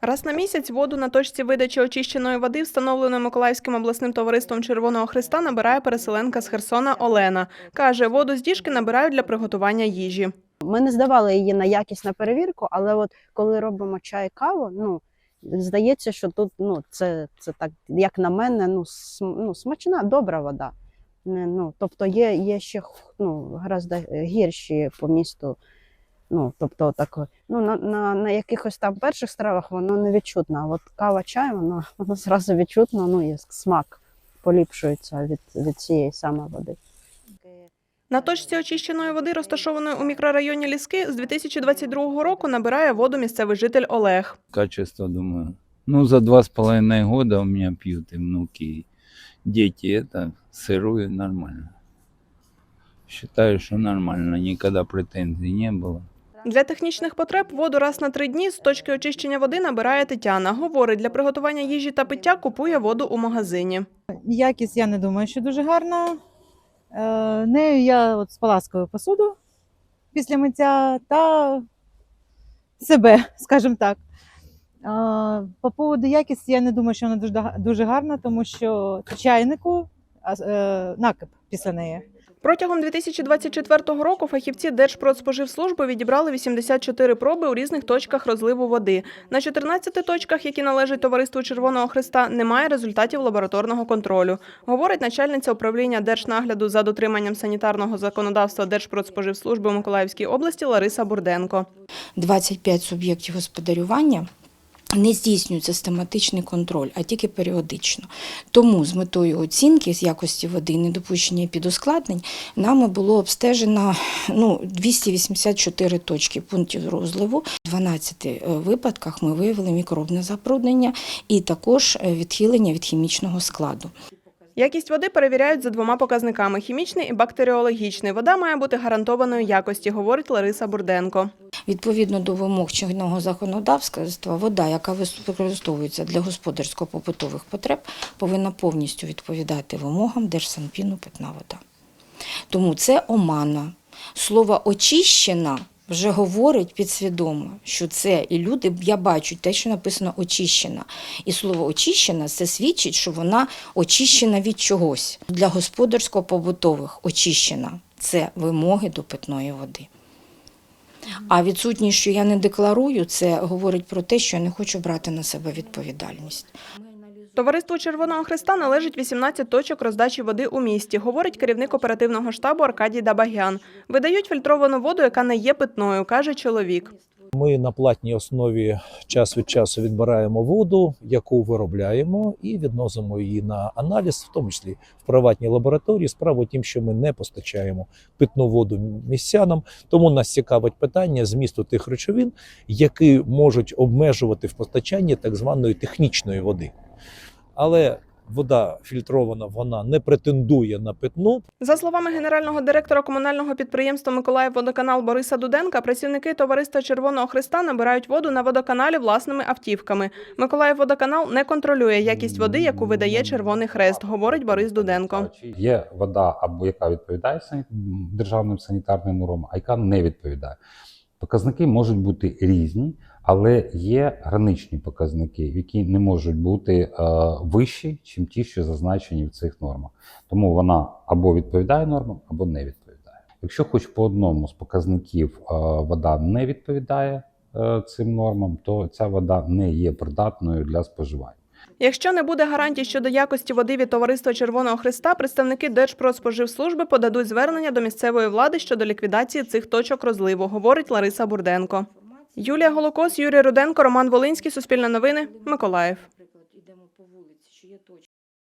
Раз на місяць воду на точці видачі очищеної води, встановленої Миколаївським обласним товариством Червоного Христа, набирає переселенка з Херсона Олена. Каже, воду з діжки набирають для приготування їжі. Ми не здавали її на якість на перевірку, але от коли робимо чай каву, ну здається, що тут ну це, це так, як на мене, ну, см, ну смачна, добра вода. Не, ну, тобто є, є ще ну, гірші по місту. Ну, тобто, так, ну, на, на, на якихось там перших стравах воно не відчутно. А от кава чай, воно, воно зразу відчутно, ну, і смак поліпшується від, від цієї саме води. На точці очищеної води, розташованої у мікрорайоні Ліски, з 2022 року набирає воду місцевий житель Олег. качество, думаю. Ну, за два с половиной года у меня пьют и внуки, и дети. Это сырую нормально. Считаю, что нормально. Никогда претензий не было. Для технічних потреб воду раз на три дні з точки очищення води набирає Тетяна. Говорить, для приготування їжі та пиття купує воду у магазині. Якість я не думаю, що дуже гарна. Е, нею я от споласкую посуду після миття та себе, скажімо так. Е, по поводу якості я не думаю, що вона дуже, дуже гарна, тому що чайнику накип після неї. Протягом 2024 року фахівці Держпродспоживслужби відібрали 84 проби у різних точках розливу води. На 14 точках, які належать товариству Червоного Христа, немає результатів лабораторного контролю. Говорить начальниця управління Держнагляду за дотриманням санітарного законодавства Держпродспоживслужби у Миколаївській області Лариса Бурденко. 25 суб'єктів господарювання. Не здійснюють систематичний контроль, а тільки періодично. Тому з метою оцінки з якості води і недопущення підускладнень нами було обстежено ну, 284 точки пунктів розливу. В 12 е, випадках ми виявили мікробне забруднення і також е, відхилення від хімічного складу. Якість води перевіряють за двома показниками: хімічний і бактеріологічний. Вода має бути гарантованої якості, говорить Лариса Бурденко. Відповідно до вимог чинного законодавства, вода, яка використовується для господарсько-побутових потреб, повинна повністю відповідати вимогам Держсанпіну питна вода. Тому це омана. Слово очищена вже говорить підсвідомо, що це і люди, я бачу те, що написано очищена. І слово очищена це свідчить, що вона очищена від чогось. Для господарсько-побутових очищена це вимоги до питної води. А відсутність, що я не декларую, це говорить про те, що я не хочу брати на себе відповідальність. Товариству Червоного Христа належить 18 точок роздачі води у місті, говорить керівник оперативного штабу Аркадій Дабагян. Видають фільтровану воду, яка не є питною, каже чоловік. Ми на платній основі час від часу відбираємо воду, яку виробляємо, і відносимо її на аналіз, в тому числі в приватній лабораторії. Справа тім, що ми не постачаємо питну воду містянам, тому нас цікавить питання змісту тих речовин, які можуть обмежувати в постачанні так званої технічної води. Але вода фільтрована, вона не претендує на питну, За словами генерального директора комунального підприємства Миколаївводоканал Бориса Дуденка, працівники товариства Червоного Христа набирають воду на водоканалі власними автівками. Миколаївводоканал не контролює якість води, яку видає Червоний Хрест, говорить Борис Дуденко. Є вода, або яка відповідає сані- державним санітарним нормам, а яка не відповідає. Показники можуть бути різні, але є граничні показники, які не можуть бути е, вищі, ніж ті, що зазначені в цих нормах. Тому вона або відповідає нормам, або не відповідає. Якщо хоч по одному з показників е, вода не відповідає е, цим нормам, то ця вода не є придатною для споживання. Якщо не буде гарантій щодо якості води від товариства Червоного Христа, представники Держпродспоживслужби подадуть звернення до місцевої влади щодо ліквідації цих точок розливу, говорить Лариса Бурденко. Юлія Голокос, Юрій Руденко, Роман Волинський, Суспільне новини, Миколаїв.